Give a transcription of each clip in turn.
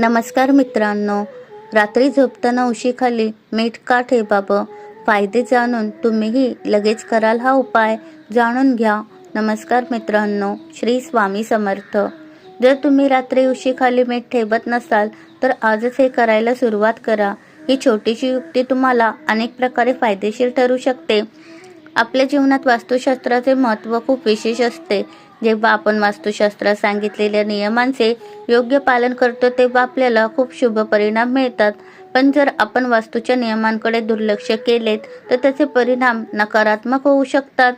नमस्कार मित्रांनो. रात्री झोपताना उशीखाली मीठ का ठेवावं? फायदे जाणून तुम्हीही लगेच कराल हा उपाय जाणून घ्या. नमस्कार मित्रांनो. श्री स्वामी समर्थ. जर तुम्ही रात्री उशीखाली मीठ ठेवत नसाल तर आजच हे करायला सुरुवात करा. ही छोटीशी युक्ती तुम्हाला अनेक प्रकारे फायदेशीर ठरू शकते. आपल्या जीवनात वास्तुशास्त्राचे महत्त्व खूप विशेष असते. जेव्हा आपण वास्तुशास्त्रात सांगितलेल्या नियमांचे योग्य पालन करतो तेव्हा आपल्याला खूप शुभ परिणाम मिळतात. पण जर आपण वास्तूच्या नियमांकडे दुर्लक्ष केलेत तर त्याचे परिणाम नकारात्मक होऊ शकतात.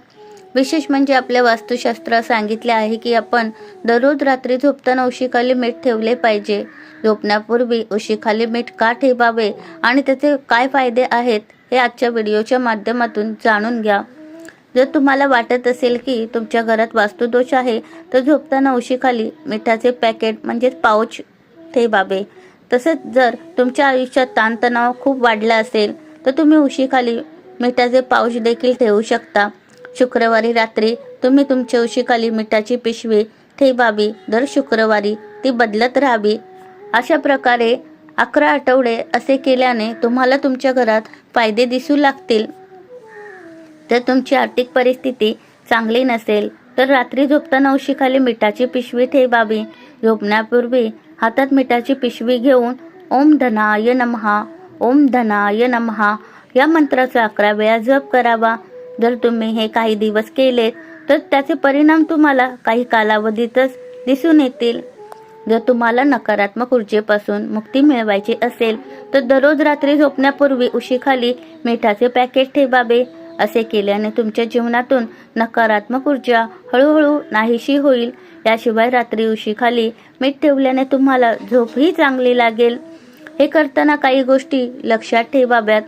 विशेष म्हणजे आपल्या वास्तुशास्त्रात सांगितले आहे की आपण दररोज रात्री झोपताना उशीखाली मीठ ठेवले पाहिजे. झोपण्यापूर्वी उशीखाली मीठ का ठेवावे आणि त्याचे काय फायदे आहेत हे आजच्या व्हिडिओच्या माध्यमातून जाणून घ्या. जर तुम्हाला वाटत असेल की तुमच्या घरात वास्तुदोष आहे तर झोपताना उशीखाली मिठाचे पॅकेट म्हणजेच पाऊच ठेवावे. तसेच जर तुमच्या आयुष्यात ताणतणाव खूप वाढला असेल तर तुम्ही उशीखाली मिठाचे पाऊच देखील ठेवू शकता. शुक्रवारी रात्री तुम्ही तुमच्या उशीखाली मिठाची पिशवी ठेवावी. दर शुक्रवारी ती बदलत राहावी. अशा प्रकारे अकरा आठवडे असे केल्याने तुम्हाला तुमच्या घरात फायदे दिसू लागतील. जर तुमची आर्थिक परिस्थिती चांगली नसेल तर रात्री झोपताना उशीखाली मिठाची पिशवी ठेवावी. झोपण्यापूर्वी हातात मिठाची पिशवी घेऊन ओम धनाय नमहा ओम धनाय नमहा या मंत्राचा अकरा वेळा जप करावा. जर तुम्ही हे काही दिवस केलेत तर त्याचे परिणाम तुम्हाला काही कालावधीतच दिसून येतील. जर तुम्हाला नकारात्मक ऊर्जेपासून मुक्ती मिळवायची असेल तर दररोज रात्री झोपण्यापूर्वी उशीखाली मिठाचे पॅकेट ठेवावे. असे केल्याने तुमच्या जीवनातून नकारात्मक ऊर्जा हळूहळू नाहीशी होईल. याशिवाय रात्री उशीखाली मीठ ठेवल्याने तुम्हाला झोपही चांगली लागेल. हे करताना काही गोष्टी लक्षात ठेवाव्यात.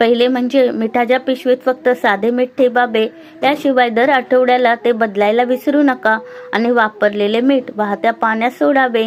पहिले म्हणजे मिठाच्या पिशवीत फक्त साधे मीठ ठेवावे. याशिवाय दर आठवड्याला ते बदलायला विसरू नका आणि वापरलेले मीठ वाहत्या पाण्यात सोडावे.